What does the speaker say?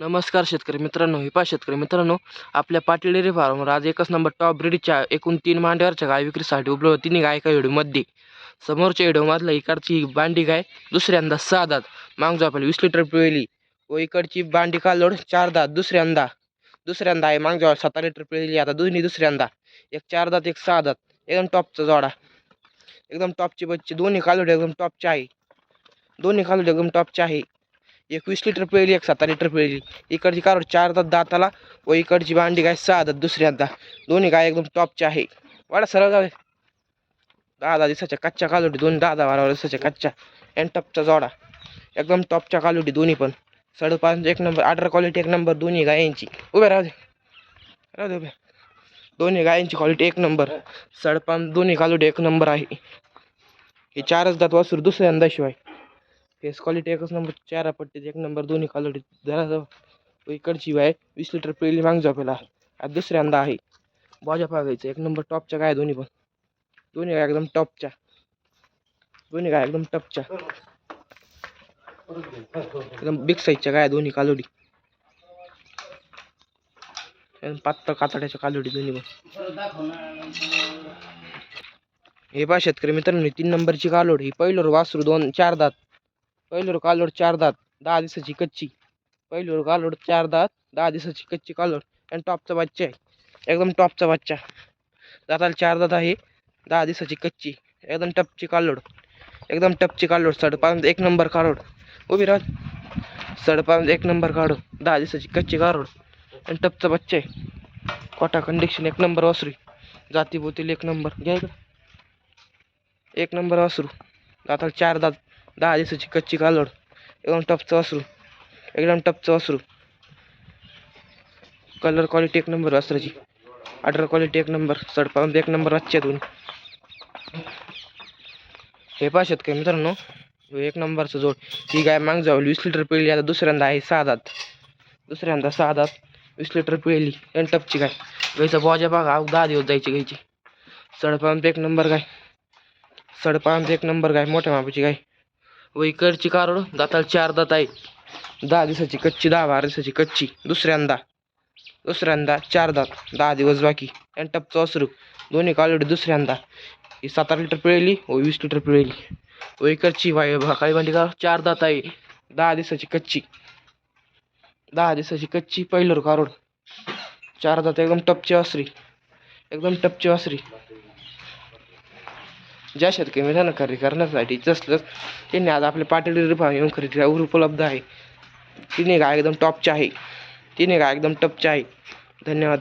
नमस्कार शेतकरी मित्रांनो हिपा शेतकरी मित्रांनो आपल्या पाटील डेअरी फार्मवर आज एकच नंबर टॉप ब्रिडच्या एकूण तीन मांड्यावरच्या गाय विक्रीसाठी उपलब्ध तिन्ही गाय एका व्हिडिओमध्ये. समोरच्या व्हिडिओमधला इकडची ही बांडी गाय दुसऱ्यांदा सहा दात. मागजो आपल्याला वीस लिटर पिळली. व इकडची बांडी कालोड चार दात. दुसऱ्यांदा दुसऱ्यांदा आहे मागजो सतरा लिटर पिळली. आता दोन्ही दुसऱ्यांदा. एक चार दात एक सहा दात. एकदम टॉपचा जोडा. एकदम टॉपची बच्ची. दोन्ही कालोड एकदम टॉपचे आहे. दोन्ही कालोड एकदम टॉपचे आहे. एक वीस लिटर पिळली एक सात लिटर पिळली. इकडची कार चार दात दाताला व इकडची भांडी गाय सहा दात दुसऱ्यांदा दोन्ही गाय एकदम टॉपच्या आहे. वाडा सरळ जावे दहा दहा दिवसाच्या कच्च्या कालोटी दोन दहा दहा बारा दिवसाच्या कच्च्या. अँड टॉपचा जोडा. एकदम टॉपच्या कालोटी दोन्ही पण. साडेपाच एक नंबर आर्डर क्वालिटी एक नंबर दोन्ही गायांची. उभे राहू दे. राहू दे उभ्या दोन्ही गायांची क्वालिटी एक नंबर. साडेपाच दोन्ही कालोटी एक नंबर आहे. हे चारच दात वासूर दुसऱ्यांदा शिवाय फेस क्वालिटी एकच नंबर चारा पट्टीत एक नंबर दोन्ही क्वालिटी जरा जाऊ इकडची आहे. वीस लिटर पहिली माग झोपेला आज दुसऱ्यांदा आहे. बॉजा पागायचं एक नंबर टॉपच्या काय दोन्ही पण? दोन्ही काय एकदम टॉपच्या दोन्ही काय एकदम टॉपच्या एकदम बिग साईजच्या गाय दोन्ही कालोडी एकदम पातळ कातड्याच्या कालोडी दोन्ही पण. हे पा शेतकरी मित्रांनो तीन नंबरची कालोड. ही पहिलोर वासरू दोन चार दात. पहिलोर कालोड चार दात दहा दिवसाची कच्ची. पहिलोर कालोड चार दात दहा दिवसाची कच्ची कालोड आणि टॉपचा बच्चा आहे. एकदम टॉपचा बच्चा. दाताला चार दात आहे दहा दिवसाची कच्ची. एकदम टपची कालोड एकदम टपची कालोड साडेपाच एक नंबर काढोड उभी राह. सडपान एक नंबर काढो दहा दिवसाची कच्ची कालोड आणि टपचा बच्चा आहे. कोटा कंडिक्शन एक नंबर वासरू. जाती बोतील एक नंबर. घ्या एक नंबर वासरू. दाताला चार दात. दहा दिवसाची कच्ची कालोड एकदम टपचं वासरू. एकदम टपचं वासरू. कलर क्वालिटी एक नंबर वासराची. ऑर्डर क्वालिटी एक नंबर सडपाऊन एक नंबर आजच्या दोन हे पाशात काय मित्रांनो? एक नंबरचं जोड. ही गाय माग जाऊ वीस लिटर पिळली. आता दुसऱ्यांदा आहे सहा दात दुसऱ्यांदा सहा दात वीस लिटर पिळली. आणि टपची गाय. गायचा बॉजा बघा. अहो दहा दिवस जायची गायची. सडपासून एक नंबर गाय. सडपासून एक नंबर गाय. मोठ्या मापाची गाय. व इकडची कारोड दाताला चार दात आहे दहा दिवसाची कच्ची दहा बारा दिवसाची कच्ची. दुसऱ्यांदा दुसऱ्यांदा चार दात दहा दिवस बाकी. आणि टपचं असरू दोन्ही कालोडी दुसऱ्यांदा. ही सात आठ लिटर पिळली व वीस लिटर पिळली. व इकडची वाय काळी भांडी का चार दात आहे. दहा दिवसाची कच्ची. दहा दिवसाची कच्ची पहिलं कारोड. चार दात एकदम टपची वासरी. एकदम टपची वासरी. ज्या शेतकरी मित्रांनो खरेदी करण्यासाठी असलंच त्यांनी आज आपल्या पाटील डेअरी फार्म येऊन खरेदी उपलब्ध आहे. तिने गाय एकदम टॉपची आहे. तिने गाय एकदम टपच्या आहे. धन्यवाद.